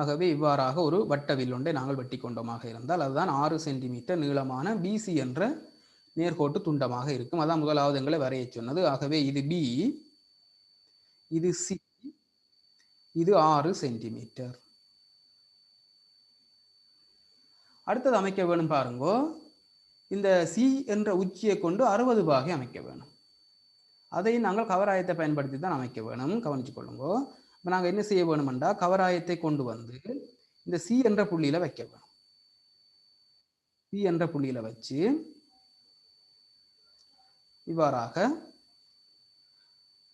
ஆகவே இவ்வாறாக ஒரு வட்டவில் வில்லுண்டை நாங்கள் வெட்டி கொண்டோமாக இருந்தால் அதுதான் ஆறு சென்டிமீட்டர் நீளமான பிசி என்ற நேர்கோட்டு துண்டமாக இருக்கும். அதான் முதலாவது எங்களை வரைய சொன்னது. ஆகவே இது பி இது சி இது ஆறு சென்டிமீட்டர். அடுத்தது அமைக்க வேணும் பாருங்கோ. இந்த சி என்ற உச்சியை கொண்டு அறுபது பாகை அமைக்க வேணும். அதை நாங்கள் கவராயத்தை பயன்படுத்தி தான் அமைக்க வேணும். கவனிச்சு கொள்ளுங்கோ. இப்போ நாங்கள் என்ன செய்ய வேணுமெண்டா? கவராயத்தை கொண்டு வந்து இந்த சி என்ற புள்ளியில வைக்க வேணும். சி என்ற புள்ளியில வச்சு இவ்வாறாக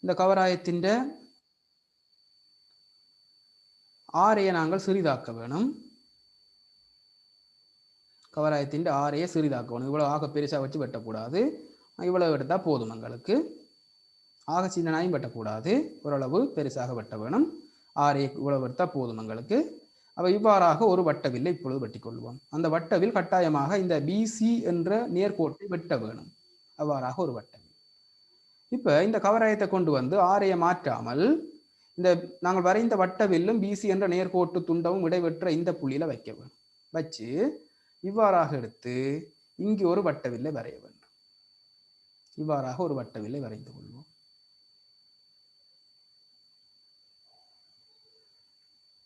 இந்த கவராயத்தின் ஆரையை நாங்கள் சிறிதாக்க வேணும். கவராயத்தின் ஆரையை சிறிதாக்க வேணும். இவ்வளோ ஆக பெருசாக வச்சு வெட்டக்கூடாது. இவ்வளவு எடுத்தால் போதும் எங்களுக்கு. ஆக சின்னனாயும் வெட்டக்கூடாது. ஓரளவு பெருசாக வெட்ட வேணும். ஆரையை இவ்வளவு எடுத்தால் போதும் எங்களுக்கு. அப்போ இவ்வாறாக ஒரு வட்டவில்லை இப்பொழுது வெட்டி கொள்வோம் அந்த வட்டவில் கட்டாயமாக இந்த பிசி என்ற நேர்கோட்டை வெட்ட வேணும். அவ்வாறாக ஒரு வட்டவில். இப்போ இந்த கவராயத்தை கொண்டு வந்து ஆரையை மாற்றாமல் இந்த நாங்கள் வரைந்த வட்டவில்லும் பிசி என்ற நேர்கோட்டு துண்டமும் இடைவெற்ற இந்த புள்ளியில வைக்க வேணும். வச்சு இவ்வாறாக எடுத்து இங்கு ஒரு வட்டவில்லை வரைய வேண்டும். இவ்வாறாக ஒரு வட்டவில்லை வரைந்து கொள்வோம்.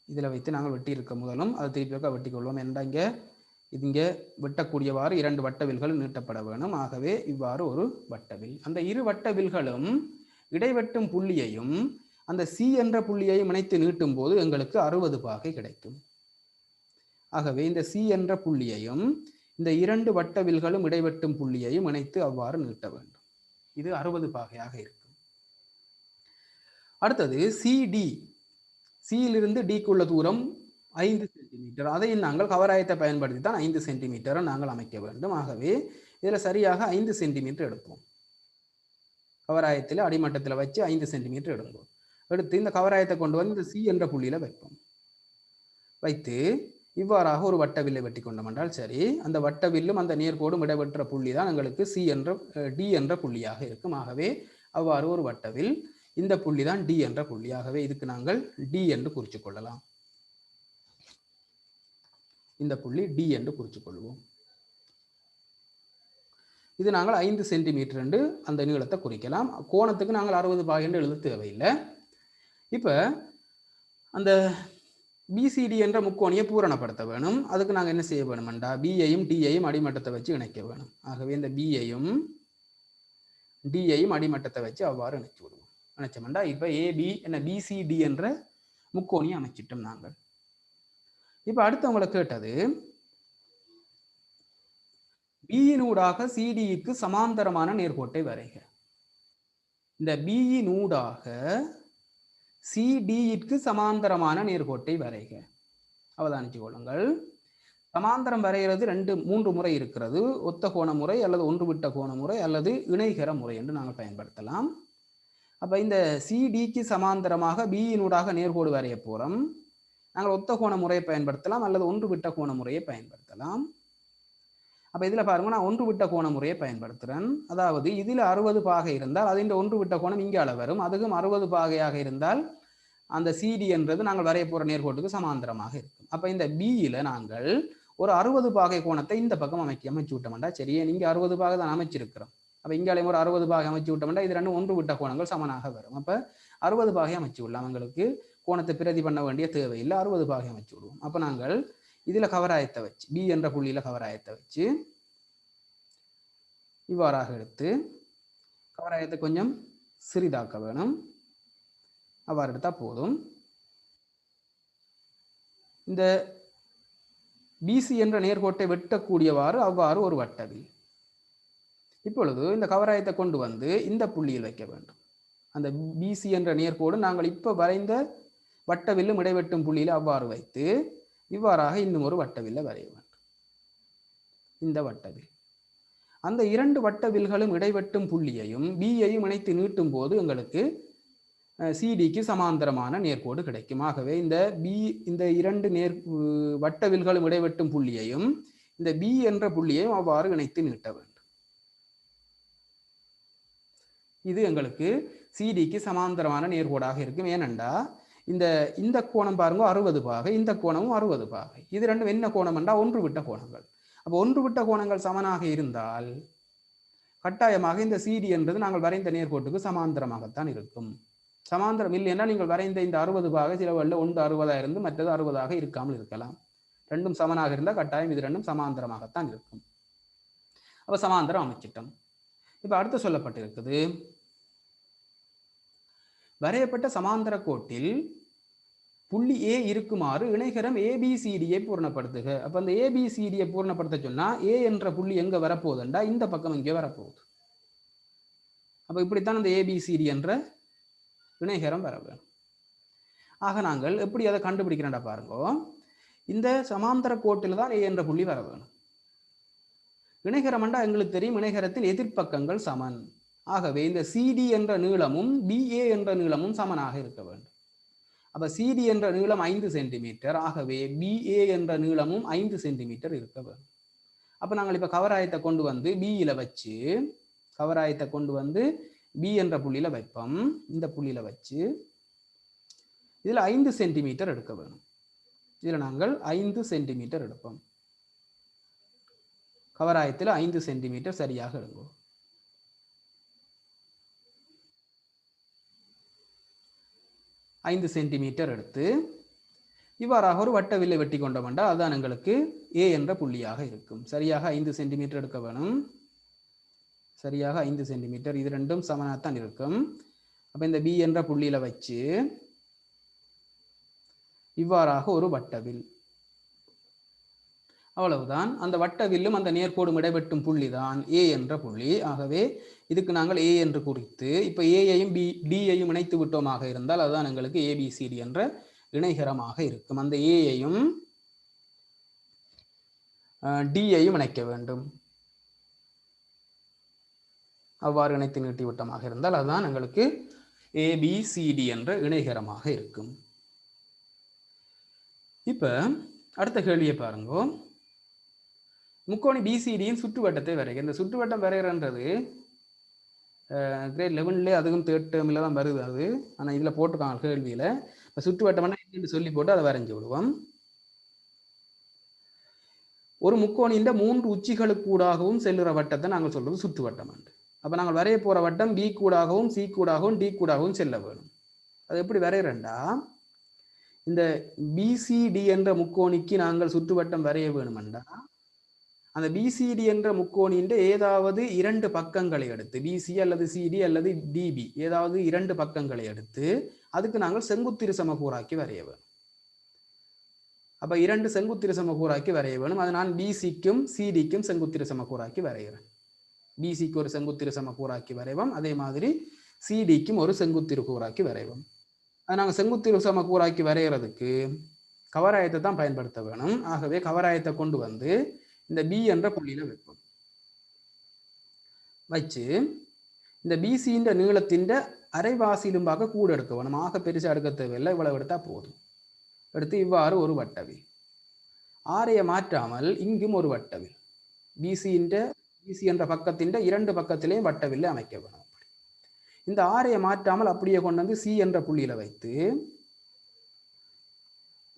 இதில் வைத்து நாங்கள் வெட்டி இருக்க முதலும் அதை திருப்பி வெட்டி கொள்வோம் என்றா இங்கே இது இங்கே வெட்டக்கூடியவாறு இரண்டு வட்டவில்கள் நீட்டப்பட வேணும். ஆகவே இவ்வாறு ஒரு வட்டவில் அந்த இரு வட்டவில்களும் இடைவெட்டும் புள்ளியையும் அந்த சி என்ற புள்ளியையும் இணைத்து நீட்டும் போது எங்களுக்கு அறுபது பாகை கிடைக்கும். ஆகவே இந்த சி என்ற புள்ளியையும் இந்த இரண்டு வட்டவில்களும் இடைவெட்டும் புள்ளியையும் இணைத்து அவ்வாறு நீட்ட வேண்டும். இது அறுபது பாகையாக இருக்கும். அடுத்தது சிடி சியிலிருந்து டிக்குள்ள தூரம் ஐந்து சென்டிமீட்டர் அதை நாங்கள் கவராயத்தை பயன்படுத்தி தான் ஐந்து சென்டிமீட்டரை நாங்கள் அமைக்க வேண்டும். ஆகவே இதில் சரியாக ஐந்து சென்டிமீட்டர் எடுப்போம். கவராயத்தில் அடிமட்டத்தில் வச்சு ஐந்து சென்டிமீட்டர் எடுப்போம். எடுத்து இந்த கவராயத்தை கொண்டு வந்து இந்த சி என்ற புள்ளியில் வைப்போம். வைத்து இவ்வாறாக ஒரு வட்டவில்லை வெட்டி கொண்டோம் என்றால் சரி அந்த வட்டவில்லும் அந்த நேர்கோடும் இடம்பெற்ற புள்ளி தான் எங்களுக்கு சி என்ற டி என்ற புள்ளியாக இருக்கும். ஆகவே அவ்வாறு ஒரு வட்டவில் இந்த புள்ளி தான் டி என்ற புள்ளி ஆகவே இதுக்கு நாங்கள் டி என்று குறித்து கொள்ளலாம். இந்த புள்ளி டி என்று குறித்து கொள்வோம். இது நாங்கள் ஐந்து சென்டிமீட்டர் என்று அந்த நீளத்தை குறிக்கலாம். கோணத்துக்கு நாங்கள் அறுபது பாகை என்று எழுத தேவையில்லை. இப்போ அந்த பிசிடி என்ற முக்கோணியை பூரணப்படுத்த வேணும். அதுக்கு நாங்கள் என்ன செய்ய வேணுமெண்டா பியையும் டியையும் அடிமட்டத்தை வச்சு இணைக்க வேணும். ஆகவே இந்த பியையும் டியையும் அடிமட்டத்தை வச்சு அவ்வாறு இணைச்சு விடுவோம். இணைச்சோம்டா இப்போ ஏபி என்ன பிசிடி என்ற முக்கோணியை அமைச்சிட்டோம் நாங்கள் இப்போ அடுத்தவங்களை கேட்டது பியினூடாக சிடிக்கு சமாந்தரமான நேர்கோட்டை வரைக. இந்த பியினூடாக சிடியிற்கு சமாந்தரமான நேர்கோட்டை வரைக. அவதானிச்சு கொள்ளுங்கள். சமாந்தரம் வரைகிறது ரெண்டு மூன்று முறை இருக்கிறது. ஒத்த கோண முறை அல்லது ஒன்று விட்ட கோண முறை அல்லது இணைகர முறை என்று நாங்கள் பயன்படுத்தலாம். அப்போ இந்த சிடிக்கு சமாந்தரமாக பியினூடாக நேர்கோடு வரைய போகிறோம் நாங்கள் ஒத்த கோண முறையை பயன்படுத்தலாம் அல்லது ஒன்று விட்ட கோண முறையை பயன்படுத்தலாம். அப்போ இதில் பாருங்க நான் ஒன்று விட்ட கோண முறையை பயன்படுத்துகிறேன் அதாவது இதில் அறுபது பாகை இருந்தால் அதில் ஒன்று விட்ட கோணம் இங்கால வரும் அதுக்கும் அறுபது பாகையாக இருந்தால் அந்த சிடி என்றது நாங்கள் வரைய போகிற நேர்கோட்டுக்கு சமாந்தரமாக இருக்கும். அப்போ இந்த பியில் நாங்கள் ஒரு அறுபது பாகை கோணத்தை இந்த பக்கம் அமைக்க அமைச்சு விட்டோம்டா சரியே நீங்கள் அறுபது பாகை தான் அமைச்சிருக்கிறோம். அப்போ இங்காலையும் ஒரு அறுபது பாகை அமைச்சு விட்டோம்னா இது ரெண்டும் ஒன்று விட்ட கோணங்கள் சமனாக வரும். அப்போ அறுபது பாகை அமைச்சு விடலாம். எங்களுக்கு கோணத்தை பிரதி பண்ண வேண்டிய தேவையில்லை. அறுபது பாகை அமைச்சு விடுவோம். அப்போ நாங்கள் இதில் கவராயத்தை வச்சு பி என்ற புள்ளியில் கவராயத்தை வச்சு இவ்வாறாக எடுத்து கவராயத்தை கொஞ்சம் சிறிதாக்க வேணும். அவ்வாறு எடுத்தால் போதும். இந்த பிசி என்ற நேர்கோட்டை வெட்டக்கூடியவாறு அவ்வாறு ஒரு வட்டவில் இப்பொழுது இந்த கவராயத்தை கொண்டு வந்து இந்த புள்ளியில் வைக்க வேண்டும். அந்த பிசி என்ற நேர்கோடு நாங்கள் இப்போ வரைந்த வட்டவில்லும் இடைவெட்டும் புள்ளியில் அவ்வாறு வைத்து இவ்வாறாக இன்னும் ஒரு வட்டவில்லை வரைய வேண்டும். இந்த வட்டவில். அந்த இரண்டு வட்டவில்களும் இடைவெட்டும் புள்ளியையும் பியையும் இணைத்து நீட்டும் போது எங்களுக்கு சிடிக்கு சமாந்தரமான நேர்கோடு கிடைக்கும். ஆகவே இந்த பி இந்த இரண்டு நேர் வட்டவில்களும் இடைவெட்டும் புள்ளியையும் இந்த பி என்ற புள்ளியையும் அவ்வாறு இணைத்து நீட்ட வேண்டும். இது எங்களுக்கு சிடிக்கு சமாந்தரமான நேர்கோடாக இருக்கும். ஏனென்றா இந்த இந்த கோணம் பாருங்க அறுபது பாகை இந்த கோணமும் அறுபது பாகை. இது ரெண்டும் என்ன கோணம் என்றால் ஒன்று விட்ட கோணங்கள். அப்போ ஒன்று விட்ட கோணங்கள் சமனாக இருந்தால் கட்டாயமாக இந்த சிடி என்பது நாங்கள் வரைந்த நேர்கோட்டுக்கு சமாந்தரமாகத்தான் இருக்கும். சமாந்தரம் இல்லைன்னா நீங்கள் வரைந்த இந்த அறுபது பாகை சில வழியில் ஒன்று அறுபதாக இருந்து மற்றது அறுபதாக இருக்காமல் இருக்கலாம். ரெண்டும் சமனாக இருந்தால் கட்டாயம் இது ரெண்டும் சமாந்தரமாகத்தான் இருக்கும். அப்போ சமாந்தரம் அமைச்சிட்டோம். இப்போ அடுத்து சொல்லப்பட்டிருக்குது வரையப்பட்ட சமாந்தர கோட்டில் புள்ளி ஏ இருக்குமாறு இணைகரம் ஏபிசிடியை பூர்ணப்படுத்துக. அப்ப அந்த ஏபிசிடியை பூர்ணப்படுத்த சொன்னா ஏ என்ற புள்ளி எங்க வரப்போகுதுண்டா? இந்த பக்கம் இங்கே வரப்போகுது. அப்ப இப்படித்தான் அந்த ஏபிசிடி என்ற இணைகரம் வர வேணும். ஆக நாங்கள் எப்படி அதை கண்டுபிடிக்கிறேன்டா பாருங்க. இந்த சமாந்தர கோட்டில் தான் ஏ என்ற புள்ளி வர வேணும். இணைகரம்ண்டா எங்களுக்கு தெரியும் இணைகரத்தின் எதிர்ப்பக்கங்கள் சமன். ஆகவே இந்த சிடி என்ற நீளமும் பிஏ என்ற நீளமும் சமனாக இருக்க வேண்டும். அப்ப சிடி என்ற நீளம் ஐந்து சென்டிமீட்டர் ஆகவே பிஏ என்ற நீளமும் ஐந்து சென்டிமீட்டர் இருக்க வேண்டும். அப்ப நாங்கள் இப்ப கவராயத்தை கொண்டு வந்து பியில வச்சு கவராயத்தை கொண்டு வந்து பி என்ற புள்ளியில வைப்போம். இந்த புள்ளியில வச்சு இதுல ஐந்து சென்டிமீட்டர் எடுக்க வேணும். இதுல நாங்கள் ஐந்து சென்டிமீட்டர் எடுப்போம். கவராயத்தில் ஐந்து சென்டிமீட்டர் சரியாக எடுங்கோ ஐந்து சென்டிமீட்டர் எடுத்து இவ்வாறாக ஒரு வட்ட வில்லை வெட்டி கொண்டோம்டா அதுதான் எங்களுக்கு ஏ என்ற புள்ளியாக இருக்கும். சரியாக ஐந்து சென்டிமீட்டர் எடுக்க வேணும். சரியாக ஐந்து சென்டிமீட்டர். இது ரெண்டும் சமனாகத்தான் இருக்கும். அப்போ இந்த பி என்ற புள்ளியில் வச்சு இவ்வாறாக ஒரு வட்டவில் அவ்வளவுதான். அந்த வட்டவில்லும் அந்த நேர்கோடும் இடைவெட்டும் புள்ளி தான் ஏ என்ற புள்ளி. ஆகவே இதுக்கு நாங்கள் ஏ என்று குறித்து இப்போ ஏயையும் பி டியையும் இணைத்து விட்டோமாக இருந்தால் அதுதான் எங்களுக்கு ஏபிசிடி என்ற இணைகரமாக இருக்கும். அந்த ஏயையும் டியையும் இணைக்க வேண்டும். அவ்வாறு இணைத்து நீட்டி விட்டமாக இருந்தால் அதுதான் எங்களுக்கு ஏபிசிடி என்ற இணைகரமாக இருக்கும். இப்போ அடுத்த கேள்வியை பாருங்க. முக்கோணி பிசிடியின் சுற்றுவட்டத்தை வரைக. இந்த சுற்றுவட்டம் வரைகிறன்றது கிரேட் லெவன்லேயே அதுவும் தேர்ட் டேர்மில் தான் வருது அது. ஆனால் இதில் போட்டிருக்காங்க கேள்வியில். இப்போ சுற்றுவட்டம்னா என்று சொல்லி போட்டு அதை வரைஞ்சி விடுவோம். ஒரு முக்கோணின்ற மூன்று உச்சிகளுக்கூடாகவும் செல்லுற வட்டத்தை நாங்கள் சொல்றது சுற்றுவட்டம் என்று. அப்போ நாங்கள் வரைய போகிற வட்டம் பி கூடாகவும் சி கூடாகவும் டி கூடாகவும் செல்ல வேணும் அது எப்படி வரைகிறேன்டா? இந்த பிசிடி என்ற முக்கோணிக்கு நாங்கள் சுற்றுவட்டம் வரைய வேணுமெண்டா அந்த பிசிடி என்ற முக்கோணின்ற ஏதாவது இரண்டு பக்கங்களை எடுத்து பிசி அல்லது சிடி அல்லது டிபி ஏதாவது இரண்டு பக்கங்களை எடுத்து அதுக்கு நாங்கள் செங்குத்திரு சமகூறாக்கி வரைய வேணும். அப்ப இரண்டு செங்குத்திரு சமகூறாக்கி வரைய வேணும். அது நான் பிசிக்கும் சிடிக்கும் செங்குத்திரு சமகூறாக்கி வரைகிறேன். பிசிக்கு ஒரு செங்குத்திரு சமகூறாக்கி வரைவோம். அதே மாதிரி சிடிக்கும் ஒரு செங்குத்திரு கூறாக்கி வரைவோம். அது நாங்கள் செங்குத்திரு சமகூறாக்கி வரைகிறதுக்கு கவராயத்தை தான் பயன்படுத்த வேணும். ஆகவே கவராயத்தை கொண்டு வந்து இந்த பி என்ற புள்ளியில வைப்போம். வச்சு இந்த பிசின்ற நீளத்தின் அரைவாசியிலும்பாக கூட எடுக்க வேணும். ஆக பெருசாக எடுக்க தேவையில்லை. இவ்வளவு எடுத்தால் போதும். எடுத்து இவ்வாறு ஒரு வட்டவில் ஆரையை மாற்றாமல் இங்கும் ஒரு வட்டவில் பிசின்ற பிசி என்ற பக்கத்தின் இரண்டு பக்கத்திலேயும் வட்டவில்லை அமைக்க வேணும். இந்த ஆரையை மாற்றாமல் அப்படியே கொண்டு வந்து சி என்ற புள்ளியில வைத்து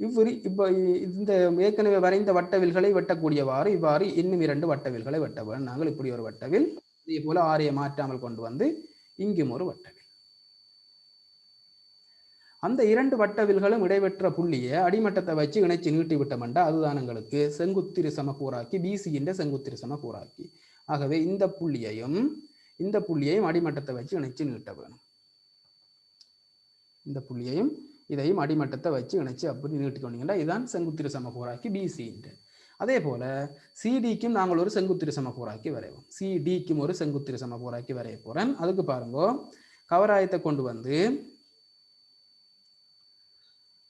இவ்வுரி இப்போ இந்த ஏற்கனவே வரைந்த வட்டவில்களை வெட்டக்கூடியவாறு இவ்வாறு இன்னும் இரண்டு வட்டவில்களை வெட்ட நாங்கள் இப்படி ஒரு வட்டவில் இதே போல ஆரையை மாற்றாமல் கொண்டு வந்து இங்கும் ஒரு வட்டவில். அந்த இரண்டு வட்டவில்களும் இடைவெற்ற புள்ளியை அடிமட்டத்தை வச்சு இணைச்சு நீட்டி விட்டோம்டா அதுதான் எங்களுக்கு செங்குத்திரு சமக்கூறாக்கி பிசியின் செங்குத்திரு சமக்கூறாக்கி. ஆகவே இந்த புள்ளியையும் இந்த புள்ளியையும் அடிமட்டத்தை வச்சு இணைச்சு நீட்ட வேணும். இந்த புள்ளியையும் இதையும் அடிமட்டத்தை வச்சு இணைச்சு அப்படி நீட்டிக்கொண்டீங்கன்னா இதுதான் செங்குத்திரு சமகூராக்கி பிசின்ட்டு அதே போல சிடிக்கும் நாங்கள் ஒரு செங்குத்திரு சமகூராக்கி வரைவோம். சிடிக்கும் ஒரு செங்குத்திரு சமகூராக்கி வரைய போறேன். அதுக்கு பாருங்க கவராயத்தை கொண்டு வந்து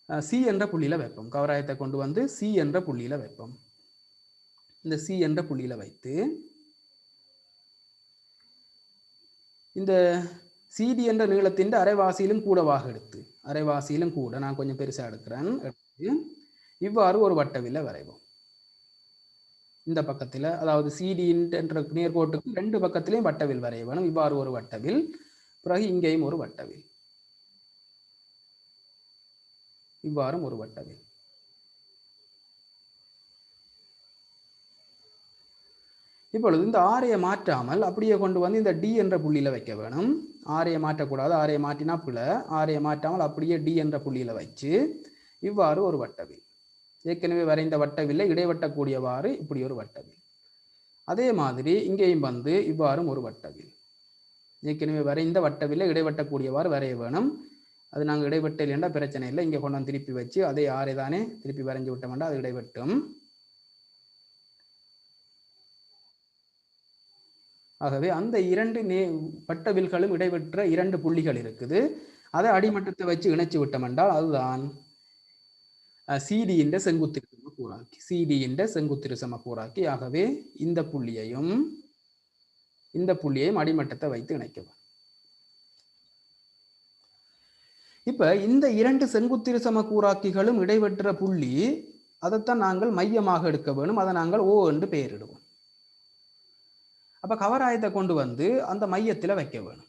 சி என்ற புள்ளியில வைப்போம். கவராயத்தை கொண்டு வந்து சி என்ற புள்ளியில வைப்போம். இந்த சி என்ற புள்ளியில வைத்து இந்த சிடி என்ற நீளத்தின் அரைவாசியிலும் கூடவாக எடுத்து அரைவாசியிலும் கூட நான் கொஞ்சம் பெருசா எடுக்கிறேன். எடுத்து இவ்வாறு ஒரு வட்டவில வரைவோம். இந்த பக்கத்துல அதாவது சிடி என்ற நேர்கோட்டுக்கு ரெண்டு பக்கத்திலையும் வட்டவில் வரைய வேணும் இவ்வாறு ஒரு வட்டவில் பிறகு இங்கேயும் ஒரு வட்டவில். இவ்வாறும் ஒரு வட்டவில். இப்பொழுது இந்த ஆரையை மாற்றாமல் அப்படியே கொண்டு வந்து இந்த டி என்ற புள்ளியில் வைக்க வேணும். ஆரையை மாற்றக்கூடாது. ஆரையை மாற்றினா பிள்ளை ஆரையை மாற்றாமல் அப்படியே டி என்ற புள்ளியில் வச்சு இவ்வாறு ஒரு வட்டவில். ஏற்கனவே வரைந்த வட்டவில்லை. இடைவட்டக்கூடியவாறு இப்படி ஒரு வட்டவில். அதே மாதிரி இங்கேயும் வந்து இவ்வாறும் ஒரு வட்டவில். ஏற்கனவே வரைந்த வட்டவில்லை. இடைவட்டக்கூடியவாறு வரைய வேணும். அது நாங்கள் இடைவெட்டல் என்ற பிரச்சனை இல்லை. இங்கே கொண்டு வந்து திருப்பி வச்சு அதே ஆரை தானே திருப்பி வரைஞ்சி விட்டோம்னா அது இடைவெட்டும். ஆகவே அந்த இரண்டு நே பட்டவில்களும் இடைபெற்ற இரண்டு புள்ளிகள் இருக்குது. அதை அடிமட்டத்தை வச்சு இணைச்சு விட்டோம் என்றால் அதுதான் சிடியின் செங்குத்திரு சம கூறாக்கி சிடியின் செங்குத்திரு சம கூறாக்கி. ஆகவே இந்த புள்ளியையும் இந்த புள்ளியையும் அடிமட்டத்தை வைத்து இணைக்கவும். இப்ப இந்த இரண்டு செங்குத்திரு சம கூறாக்கிகளும் புள்ளி அதைத்தான் நாங்கள் மையமாக எடுக்க வேணும். அதை நாங்கள் ஓ என்று பெயரிடுவோம். அப்போ கவராயத்தை கொண்டு வந்து அந்த மையத்தில் வைக்க வேணும்.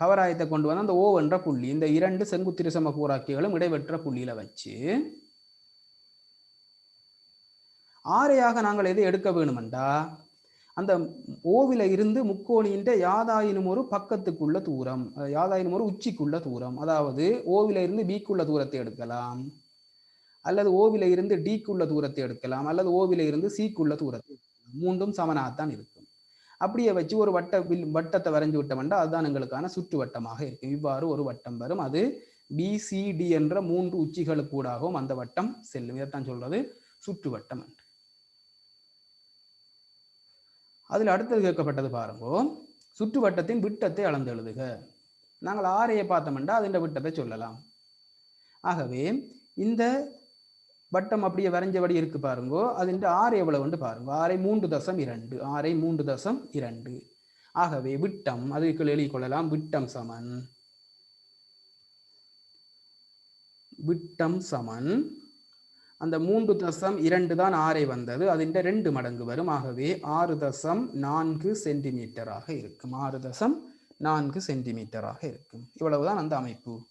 கவராயத்தை கொண்டு வந்து அந்த ஓவென்ற புள்ளி இந்த இரண்டு செங்குத்திரிசம கூராக்கிகளும் இடைவெற்ற புள்ளியில வச்சு ஆரையாக நாங்கள் எதை எடுக்க வேணுமெண்டா? அந்த ஓவில இருந்து முக்கோணியின் யாதாயினும் ஒரு பக்கத்துக்குள்ள தூரம் யாதாயினும் ஒரு உச்சிக்குள்ள தூரம் அதாவது ஓவில இருந்து பிக்குள்ள தூரத்தை எடுக்கலாம் அல்லது ஓவில இருந்து டிக்குள்ள தூரத்தை எடுக்கலாம் அல்லது ஓவில இருந்து சிக்குள்ள தூரத்தை எடுக்கலாம். மூன்றும் சமனாகத்தான் இருக்கும் அப்படியே வச்சு ஒரு வட்ட வில் வட்டத்தை வரைஞ்சு விட்டோம்னா அதுதான் எங்களுக்கான சுற்று வட்டமாக இருக்கும். இவ்வாறு ஒரு வட்டம் வரும். அது பிசிடி என்ற மூன்று உச்சிகளுக்கூடாகவும் அந்த வட்டம் செல்லும். இதைத்தான் சொல்றது சுற்று வட்டம் என்று. அதில் அடுத்தது கேட்கப்பட்டது பாருங்கோ. சுற்று வட்டத்தின் விட்டத்தை அளந்து எழுதுக. நாங்கள் ஆரையை பார்த்தோம்னா அதன் விட்டத்தை சொல்லலாம். ஆகவே இந்த வட்டம் அப்படியே வரைஞ்சபடி இருக்கு பாருங்கோ. அதின் ஆறு எவ்வளவுன்னு பாருங்க. ஆரை மூன்று தசம் இரண்டு. ஆரை மூன்று தசம் இரண்டு. ஆகவே விட்டம் அதுக்கு எழுதி கொள்ளலாம். விட்டம் சமன். விட்டம் சமன். அந்த மூன்று தசம் இரண்டு தான் ஆறை வந்தது. அதின் ரெண்டு மடங்கு வரும். ஆகவே ஆறு தசம் நான்கு சென்டிமீட்டராக இருக்கும். ஆறு தசம் நான்கு சென்டிமீட்டராக இருக்கும். இவ்வளவுதான் அந்த அமைப்பு.